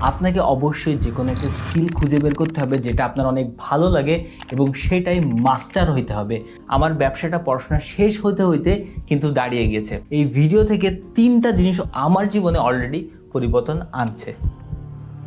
আপনাকে অবশ্যই যে কোনো একটা স্কিল খুঁজে বের করতে হবে যেটা আপনার অনেক ভালো লাগে এবং সেটাই মাস্টার হইতে হবে। আমার ব্যবসাটা পড়াশোনা শেষ হতে হইতে কিন্তু দাঁড়িয়ে গেছে এই ভিডিও থেকে তিনটা জিনিস আমার জীবনে অলরেডি পরিবর্তন আনছে।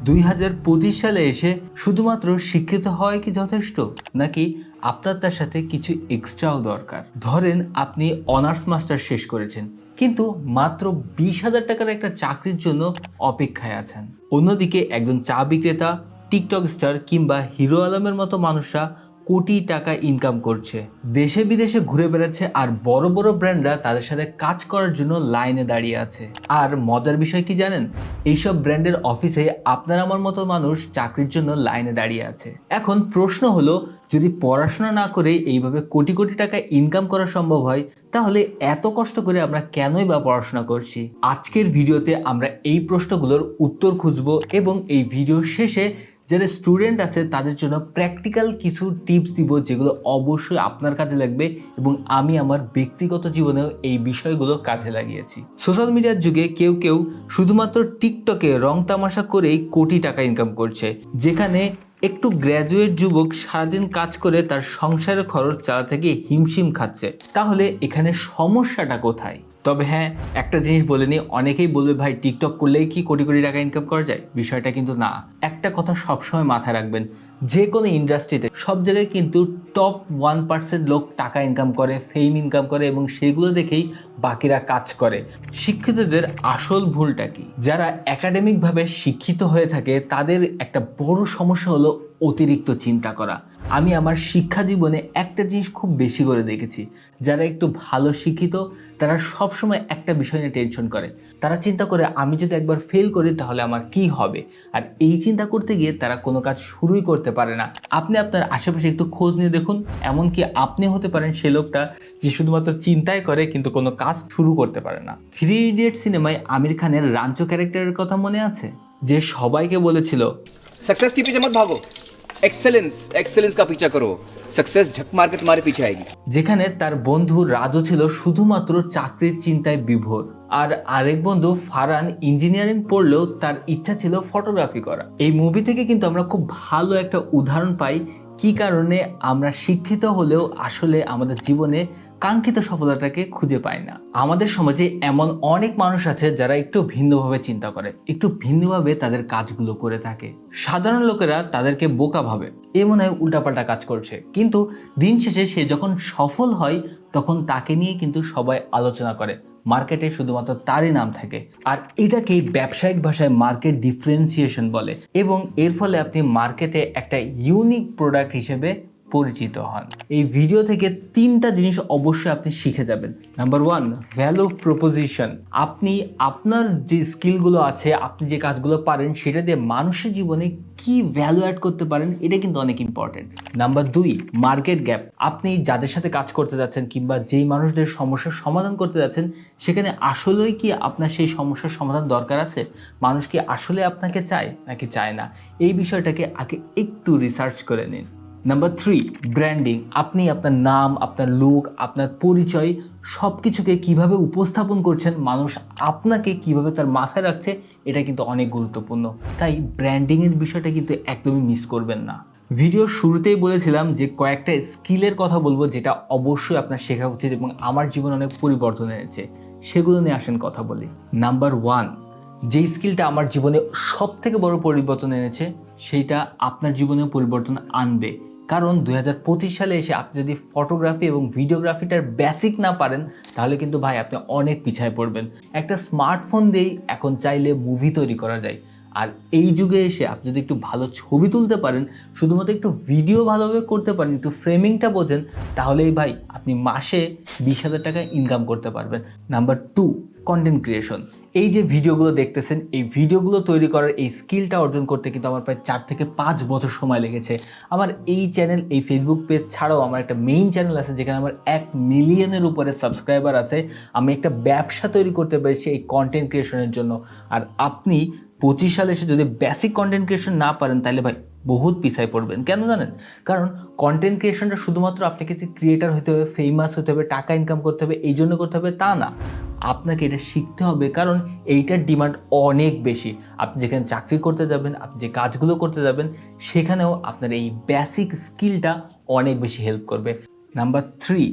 দুই হাজার পঁচিশ সালে এসে শুধুমাত্র শিক্ষিত হওয়াই কি যথেষ্ট? নাকি আপনার তার সাথে কিছু এক্সট্রাও দরকার? ধরেন আপনি অনার্স মাস্টার শেষ করেছেন, কিন্তু মাত্র বিশ হাজার টাকার একটা চাকরির জন্য অপেক্ষায় আছেন। অন্যদিকে একজন চা বিক্রেতা, টিকটক স্টার কিংবা হিরো আলমের মতো মানুষরা কোটি টাকা ইনকাম করছে। দেশে বিদেশে ঘুরে বেড়াচ্ছে আর বড় বড় ব্র্যান্ডরা তাদের সাথে কাজ করার জন্য লাইনে দাঁড়িয়ে আছে। আর মজার বিষয় কি জানেন? এইসব ব্র্যান্ডের অফিসে আপনার আমার মতো মানুষ চাকরির জন্য লাইনে দাঁড়িয়ে আছে। এখন প্রশ্ন হলো, যদি পড়াশোনা না করে এইভাবে কোটি কোটি টাকা ইনকাম করা সম্ভব হয়, তাহলে এত কষ্ট করে আমরা কেনই বা পড়াশোনা করছি? আজকের ভিডিওতে আমরা এই প্রশ্নগুলোর উত্তর খুঁজবো এবং এই ভিডিও শেষে যারা স্টুডেন্ট আছে, তাদের জন্য প্র্যাকটিক্যাল কিছু টিপস দিব যেগুলো অবশ্যই আপনার কাজে লাগবে এবং আমি আমার ব্যক্তিগত জীবনেও এই বিষয়গুলো কাজে লাগিয়েছি। সোশ্যাল মিডিয়ার যুগে কেউ কেউ শুধুমাত্র টিকটকে রং তামাশা করেই কোটি টাকা ইনকাম করছে, যেখানে একটু গ্র্যাজুয়েট যুবক সারাদিন কাজ করে তার সংসারের খরচ চালাতে গিয়ে হিমশিম খাচ্ছে। তাহলে এখানে সমস্যাটা কোথায়? তবে হ্যাঁ একটা জিনিস বলে নিই, অনেকেই বলবে, ভাই টিকটক করলেই কি কোটি কোটি টাকা ইনকাম করা যায়? বিষয়টা কিন্তু না। একটা কথা সবসময় মাথায় রাখবেন, যে কোনো ইন্ডাস্ট্রিতে সব জায়গায় কিন্তু টপ ওয়ান পার্সেন্ট লোক টাকা ইনকাম করে ফেম ইনকাম করে এবং সেগুলো দেখেই বাকিরা কাজ করে। শিক্ষিতদের আসল ভুলটা কি? যারা একাডেমিকভাবে শিক্ষিত হয়ে থাকে, তাদের একটা বড় সমস্যা হলো অতিরিক্ত চিন্তা করা আমি আমার শিক্ষা জীবনে একটা জিনিস খুব বেশি করে দেখেছি যারা একটু ভালো শিক্ষিত তারা সবসময় একটা বিষয় নিয়ে টেনশন করে তারা চিন্তা করে আমি যদি একবার ফেল করি তাহলে আমার কি হবে আর এই চিন্তা করতে গিয়ে তারা কোনো কাজ শুরুই করতে পারে না আপনি আপনার আশেপাশে একটু খোঁজ নিয়ে দেখুন এমনকি আপনি হতে পারেন সে লোকটা যে শুধুমাত্র চিন্তাই করে কিন্তু কোনো কাজ শুরু করতে পারে না থ্রি ইডিয়ট সিনেমায় আমির খানের রাঞ্চো ক্যারেক্টারের কথা মনে আছে যে সবাইকে বলেছিল सक्सेस के पीछे मत भागो এক্সেলেন্স এক্সেলেন্স কা পিছা করো সাকসেস ঝক মার্কেট তোমার পিছে আয়েগি যেখানে তার বন্ধু রাজু ছিল শুধুমাত্র চাকরির চিন্তায় বিভোর। আর আরেক বন্ধু ফারান ইঞ্জিনিয়ারিং পড়লেও তার ইচ্ছা ছিল ফটোগ্রাফি করা। এই মুভি থেকে কিন্তু আমরা খুব ভালো একটা উদাহরণ পাই কি কারণে আমরা শিক্ষিত হলেও আসলে আমাদের জীবনে কাঙ্ক্ষিত সফলতাটাকে খুঁজে পাই না? আমাদের সমাজে এমন অনেক মানুষ আছে যারা একটু ভিন্নভাবে চিন্তা করে, একটু ভিন্নভাবে তাদের কাজগুলো করে থাকে। সাধারণ লোকেরা তাদেরকে বোকা ভাবে, এ মনে হয় উল্টাপাল্টা কাজ করছে। কিন্তু দিন শেষে সে যখন সফল হয়, তখন তাকে নিয়ে কিন্তু সবাই আলোচনা করে। মার্কেটে শুধুমাত্র তারই নাম থাকে। আর এটাকেই ব্যবসায়িক ভাষায় মার্কেট ডিফারেন্সিয়েশন বলে। এবং এর ফলে আপনি মার্কেটে একটা ইউনিক প্রোডাক্ট হিসেবে পরিচিত হন। এই ভিডিও থেকে তিনটা জিনিস অবশ্যই আপনি শিখে যাবেন। নাম্বার ওয়ান ভ্যালু প্রপোজিশন আপনি আপনার যে স্কিলগুলো আছে, আপনি যে কাজগুলো পারেন, সেটা দিয়ে মানুষের জীবনে কি ভ্যালু অ্যাড করতে পারেন, এটা কিন্তু অনেক ইম্পর্টেন্ট নাম্বার দুই মার্কেট গ্যাপ আপনি যাদের সাথে কাজ করতে যাচ্ছেন কিংবা যেই মানুষদের সমস্যার সমাধান করতে যাচ্ছেন, সেখানে আসলেই কি আপনার সেই সমস্যার সমাধান দরকার আছে? মানুষ কি আসলে আপনাকে চায় নাকি চায় না? এই বিষয়টাকে আগে একটু রিসার্চ করে নিন। নাম্বার থ্রি ব্র্যান্ডিং আপনি আপনার নাম, আপনার লুক আপনার পরিচয় সব কিছুকে কীভাবে উপস্থাপন করছেন, মানুষ আপনাকে কীভাবে তার মাথায় রাখছে, এটা কিন্তু অনেক গুরুত্বপূর্ণ। তাই ব্র্যান্ডিংয়ের বিষয়টা কিন্তু একদমই মিস করবেন না। ভিডিওর শুরুতেই বলেছিলাম যে কয়েকটা স্কিলের কথা বলব যেটা অবশ্যই আপনার শেখা উচিত এবং আমার জীবনে অনেক পরিবর্তন এনেছে। সেগুলো নিয়ে আসেন কথা বলি। নাম্বার ওয়ান যেই স্কিলটা আমার জীবনে সব থেকে বড় পরিবর্তন এনেছে, সেইটা আপনার জীবনেও পরিবর্তন আনবে। কারণ দু হাজার পঁচিশ সালে এসে আপনি যদি ফটোগ্রাফি এবং ভিডিওগ্রাফিটার বেসিক না পারেন, তাহলে কিন্তু ভাই আপনি অনেক পিছায় পড়বেন। একটা স্মার্টফোন দিয়েই এখন চাইলে মুভি তৈরি করা যায়। আর এই যুগে এসে আপনি যদি একটু ভালো ছবি তুলতে পারেন, শুধুমাত্র একটু ভিডিও ভালোভাবে করতে পারেন, একটু ফ্রেমিংটা বোঝেন, তাহলেই ভাই আপনি মাসে বিশ হাজার টাকা ইনকাম করতে পারবেন। নাম্বার টু কন্টেন্ট ক্রিয়েশন এই যে ভিডিওগুলো দেখতেছেন, এই ভিডিওগুলো তৈরি করার এই স্কিলটা অর্জন করতে কিন্তু আমার প্রায় চার থেকে পাঁচ বছর সময় লেগেছে। আমার এই চ্যানেল এই ফেসবুক পেজ ছাড়াও আমার একটা মেইন চ্যানেল আছে, যেখানে আমার এক মিলিয়নের উপরে সাবস্ক্রাইবার আছে। আমি একটা ব্যবসা তৈরি করতে পেরেছি এই কন্টেন্ট ক্রিয়েশনের জন্য। আর আপনি পঁচিশ সালে এসে যদি বেসিক কন্টেন্ট ক্রিয়েশন না পারেন, তাহলে ভাই বহুত পিছায় পড়বেন। কেন জানেন? কারণ কন্টেন্ট ক্রিয়েশনটা শুধুমাত্র আপনাকে যে ক্রিয়েটার হতে হবে ফেমাস হতে হবে, টাকা ইনকাম করতে হবে, এই জন্য করতে হবে, তা না। আপনাকে এটা শিখতে হবে, কারণ এইটার ডিমান্ড অনেক বেশি। আপনি যেখানে চাকরি করতে যাবেন, আপনি যে কাজগুলো করতে যাবেন, সেখানেও আপনার এই বেসিক স্কিলটা অনেক বেশি হেল্প করবে। নাম্বার থ্রি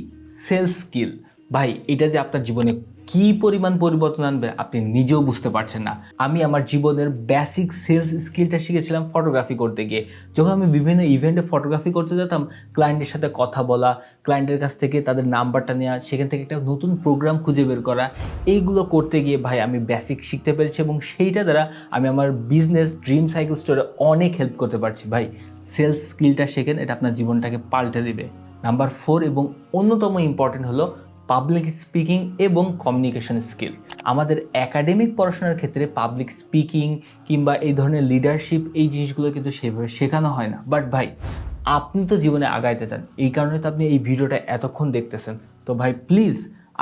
সেলস স্কিল ভাই, এটা যে আপনার জীবনে কি পরিমাণ পরিবর্তন আনবে আপনি নিজেও বুঝতে পারছেন না। আমি আমার জীবনের বেসিক সেলস স্কিলটা শিখেছিলাম ফটোগ্রাফি করতে গিয়ে। যখন আমি বিভিন্ন ইভেন্টে ফটোগ্রাফি করতে যেতাম ক্লায়েন্টের সাথে কথা বলা ক্লায়েন্টের কাছ থেকে তাদের নাম্বারটা নেওয়া সেখান থেকে একটা নতুন প্রোগ্রাম খুঁজে বের করা, এইগুলো করতে গিয়ে ভাই আমি বেসিক শিখতে পেরেছি এবং সেইটা দ্বারা আমি আমার বিজনেস ড্রিম সাইকেল স্টোরে অনেক হেল্প করতে পারছি। ভাই সেলস স্কিলটা শেখেন, এটা আপনার জীবনটাকে পাল্টে দেবে। নাম্বার ফোর এবং অন্যতম ইম্পর্টেন্ট হলো পাবলিক স্পিকিং এবং কমিউনিকেশন স্কিল আমাদের একাডেমিক পড়াশোনার ক্ষেত্রে পাবলিক স্পিকিং কিংবা এই ধরনের লিডারশিপ এই জিনিসগুলো কিন্তু সেভাবে শেখানো হয় না। বাট ভাই, আপনি তো জীবনে আগাইতে চান। এই কারণে তো আপনি এই ভিডিওটা এতক্ষণ দেখতেছেন। তো ভাই প্লিজ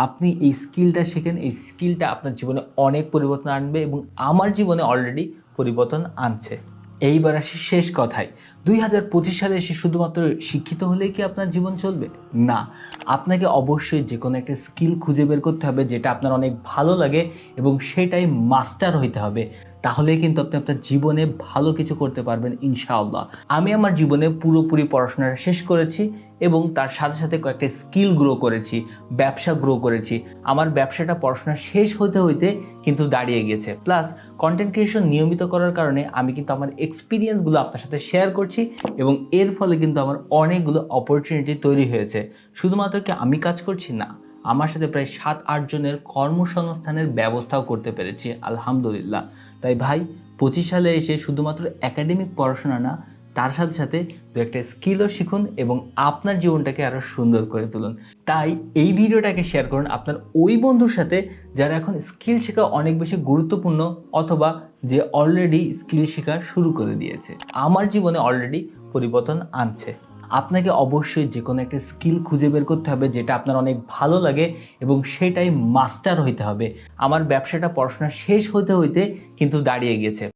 আপনি এই স্কিলটা শেখেন। এই স্কিলটা আপনার জীবনে অনেক পরিবর্তন আনবে এবং আমার জীবনে অলরেডি পরিবর্তন আনছে। এইবার আসি শেষ কথায়। দুই হাজার পঁচিশ সালে এসে শুধুমাত্র শিক্ষিত হলেই কি আপনার জীবন চলবে? না। আপনাকে অবশ্যই যে কোনো একটা স্কিল খুঁজে বের করতে হবে যেটা আপনার অনেক ভালো লাগে এবং সেটাই মাস্টার হইতে হবে। তাহলেই কিন্তু আপনি আপনার জীবনে ভালো কিছু করতে পারবেন, ইনশাআল্লাহ। আমি আমার জীবনে পুরোপুরি পড়াশোনাটা শেষ করেছি এবং তার সাথে সাথে কয়েকটা স্কিল গ্রো করেছি, ব্যবসা গ্রো করেছি। আমার ব্যবসাটা পড়াশোনা শেষ হতে হইতে কিন্তু দাঁড়িয়ে গেছে। প্লাস কন্টেন্ট ক্রিয়েশন নিয়মিত করার কারণে আমি কিন্তু আমার এক্সপিরিয়েন্সগুলো আপনার সাথে শেয়ার করছি এবং এর ফলে কিন্তু আমার অনেকগুলো অপরচুনিটি তৈরি হয়েছে। শুধুমাত্র কি আমি কাজ করছি? না। আমার সাথে প্রায় সাত, আট জনের কর্মসংস্থানের ব্যবস্থাও করতে পেরেছি, আলহামদুলিল্লাহ। তাই ভাই, পঁচিশ সালে এসে শুধুমাত্র একাডেমিক পড়াশোনা না, তার সাথে সাথে দু একটা স্কিলও শিখুন এবং আপনার জীবনটাকে আরও সুন্দর করে তুলুন। তাই এই ভিডিওটাকে শেয়ার করুন আপনার ওই বন্ধুর সাথে যারা এখন স্কিল শেখা অনেক বেশি গুরুত্বপূর্ণ অথবা যে অলরেডি স্কিল শেখা শুরু করে দিয়েছে। আমার জীবনে অলরেডি পরিবর্তন আনছে। আপনাকে অবশ্যই যে কোনো একটা স্কিল খুঁজে বের করতে হবে যেটা আপনার অনেক ভালো লাগে এবং সেটাই মাস্টার হইতে হবে। আমার ব্যবসাটা পড়াশোনা শেষ হতে হইতে কিন্তু দাঁড়িয়ে গেছে।